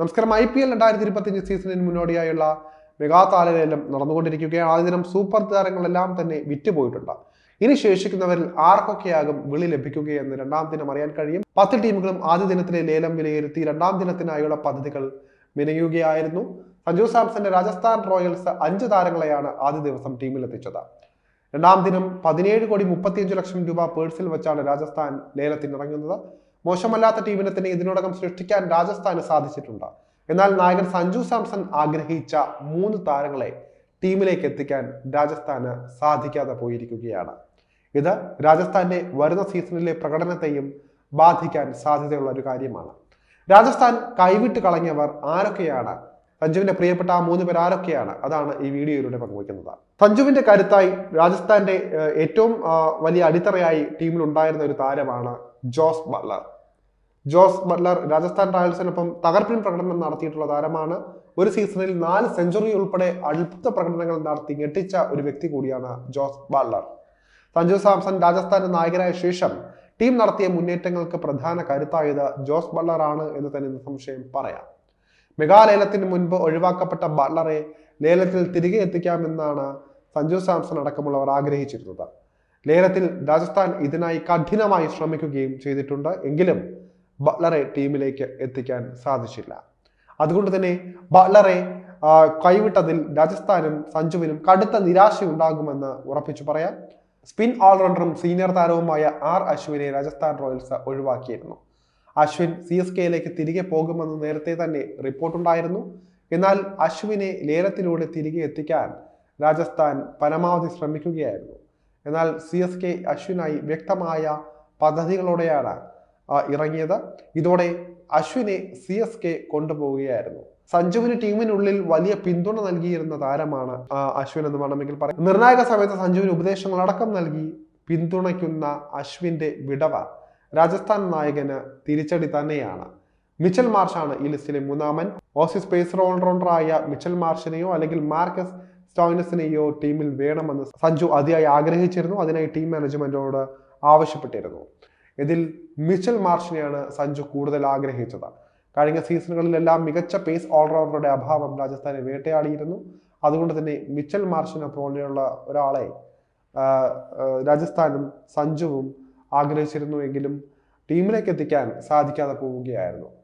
നമസ്കാരം. I P L രണ്ടായിരത്തി ഇരുപത്തിയഞ്ച് സീസണിന് മുന്നോടിയായുള്ള മെഗാ താരലേലം നടന്നുകൊണ്ടിരിക്കുകയാണ്. ആദ്യ ദിനം സൂപ്പർ താരങ്ങളെല്ലാം തന്നെ വിറ്റുപോയിട്ടുണ്ട്. ഇനി ശേഷിക്കുന്നവരിൽ ആർക്കൊക്കെയാകും വിളി ലഭിക്കുകയെന്ന് രണ്ടാം ദിനം അറിയാൻ കഴിയും. പത്ത് ടീമുകളും ആദ്യ ദിനത്തിലെ ലേലം വിലയിരുത്തി രണ്ടാം ദിനത്തിനായുള്ള പദ്ധതികൾ മിനയുകയായിരുന്നു. സഞ്ജു സാംസന്റെ രാജസ്ഥാൻ റോയൽസ് അഞ്ച് താരങ്ങളെയാണ് ആദ്യ ദിവസം ടീമിലെത്തിച്ചത്. രണ്ടാം ദിനം പതിനേഴ് കോടി മുപ്പത്തിയഞ്ച് ലക്ഷം രൂപ പേഴ്സിൽ വെച്ചാണ് രാജസ്ഥാൻ ലേലത്തിനിറങ്ങുന്നത്. മോശമല്ലാത്ത ടീമിനെ തന്നെ ഇതിനോടകം സൃഷ്ടിക്കാൻ രാജസ്ഥാന് സാധിച്ചിട്ടുണ്ട്. എന്നാൽ നായകൻ സഞ്ജു സാംസൺ ആഗ്രഹിച്ച മൂന്ന് താരങ്ങളെ ടീമിലേക്ക് എത്തിക്കാൻ രാജസ്ഥാന് സാധിക്കാതെ പോയിരിക്കുകയാണ്. ഇത് രാജസ്ഥാന്റെ വരുന്ന സീസണിലെ പ്രകടനത്തെയും ബാധിക്കാൻ സാധ്യതയുള്ള ഒരു കാര്യമാണ്. രാജസ്ഥാൻ കൈവിട്ട് കളഞ്ഞവർ ആരൊക്കെയാണ് സഞ്ജുവിന്റെ പ്രിയപ്പെട്ട ആ മൂന്ന് പേർ ആരൊക്കെയാണ്? അതാണ് ഈ വീഡിയോയിലൂടെ പങ്കുവയ്ക്കുന്നത്. സഞ്ജുവിന്റെ കരുത്തായി രാജസ്ഥാന്റെ ഏറ്റവും വലിയ അടിത്തറയായി ടീമിൽ ഉണ്ടായിരുന്ന ഒരു താരമാണ് Jos Buttler. Jos Buttler Rajasthan റോയൽസിനൊപ്പം തകർപ്പൻ പ്രകടനം നടത്തിയിട്ടുള്ള താരമാണ്. ഒരു സീസണിൽ നാല് സെഞ്ചുറി ഉൾപ്പെടെ അത്ഭുത പ്രകടനങ്ങൾ നടത്തി ഞെട്ടിച്ച ഒരു വ്യക്തി കൂടിയാണ് ജോസ് ബട്ട്ലർ. സഞ്ജു സാംസൺ രാജസ്ഥാന്റെ നായകനായ ശേഷം ടീം നടത്തിയ മുന്നേറ്റങ്ങൾക്ക് പ്രധാന കരുത്തായത് ജോസ് ബട്ട്ലർ ആണ് എന്ന് തന്നെ സംശയം പറയാം. മെഗാലേലത്തിന് മുൻപ് ഒഴിവാക്കപ്പെട്ട ബട്ട്ലറെ ലേലത്തിൽ തിരികെ എത്തിക്കാമെന്നാണ് സഞ്ജു സാംസൺ അടക്കമുള്ളവർ ആഗ്രഹിച്ചിരുന്നത്. ലേലത്തിൽ രാജസ്ഥാൻ ഇതിനായി കഠിനമായി ശ്രമിക്കുകയും ചെയ്തിട്ടുണ്ട്. എങ്കിലും ബട്ട്ലറെ ടീമിലേക്ക് എത്തിക്കാൻ സാധിച്ചില്ല. അതുകൊണ്ട് തന്നെ ബട്ട്ലറെ കൈവിട്ടതിൽ രാജസ്ഥാനും സഞ്ജുവിനും കടുത്ത നിരാശയുണ്ടാകുമെന്ന് ഉറപ്പിച്ചു പറയാം. സ്പിൻ ഓൾറൗണ്ടറും സീനിയർ താരവുമായ ആർ അശ്വിനെ രാജസ്ഥാൻ റോയൽസ് ഒഴിവാക്കിയിരുന്നു. അശ്വിൻ സി എസ് കെയിലേക്ക് തിരികെ പോകുമെന്ന് നേരത്തെ തന്നെ റിപ്പോർട്ടുണ്ടായിരുന്നു. എന്നാൽ അശ്വിനെ ലേലത്തിലൂടെ തിരികെ എത്തിക്കാൻ രാജസ്ഥാൻ പരമാവധി ശ്രമിക്കുകയായിരുന്നു. എന്നാൽ സി എസ് കെ അശ്വിനായി വ്യക്തമായ പദ്ധതികളോടെയാണ് ഇറങ്ങിയത്. ഇതോടെ അശ്വിനെ സി എസ് കെ കൊണ്ടുപോവുകയായിരുന്നു. സഞ്ജുവിന് ടീമിനുള്ളിൽ വലിയ പിന്തുണ നൽകിയിരുന്ന താരമാണ് അശ്വിൻ എന്ന് വേണമെങ്കിൽ പറയാം. നിർണായക സമയത്ത് സഞ്ജുവിന് ഉപദേശങ്ങളടക്കം നൽകി പിന്തുണയ്ക്കുന്ന അശ്വിന്റെ വിടവ് രാജസ്ഥാൻ നായകന് തിരിച്ചടി തന്നെയാണ്. മിച്ചൽ മാർഷാണ് ഈ ലിസ്റ്റിലെ മൂന്നാമൻ. ഓസീസ് പേസർ ഓൾറൗണ്ടറായ മിച്ചൽ മാർഷിനെയോ അല്ലെങ്കിൽ മാർക്കസ് സ്റ്റോയിനസിനെയോ ടീമിൽ വേണമെന്ന് സഞ്ജു അതിയായി ആഗ്രഹിച്ചിരുന്നു. അതിനായി ടീം മാനേജ്മെന്റിനോട് ആവശ്യപ്പെട്ടിരുന്നു. ഇതിൽ മിച്ചൽ മാർഷിനെയാണ് സഞ്ജു കൂടുതൽ ആഗ്രഹിച്ചത്. കഴിഞ്ഞ സീസണുകളിലെല്ലാം മികച്ച പേസ് ഓൾറൗണ്ടറുടെ അഭാവം രാജസ്ഥാനെ വേട്ടയാടിയിരുന്നു. അതുകൊണ്ട് തന്നെ മിച്ചൽ മാർഷിനെ പോലെയുള്ള ഒരാളെ രാജസ്ഥാനും സഞ്ജുവും ആഗ്രഹിച്ചിരുന്നുവെങ്കിലും ടീമിലേക്ക് എത്തിക്കാൻ സാധിക്കാതെ പോവുകയായിരുന്നു.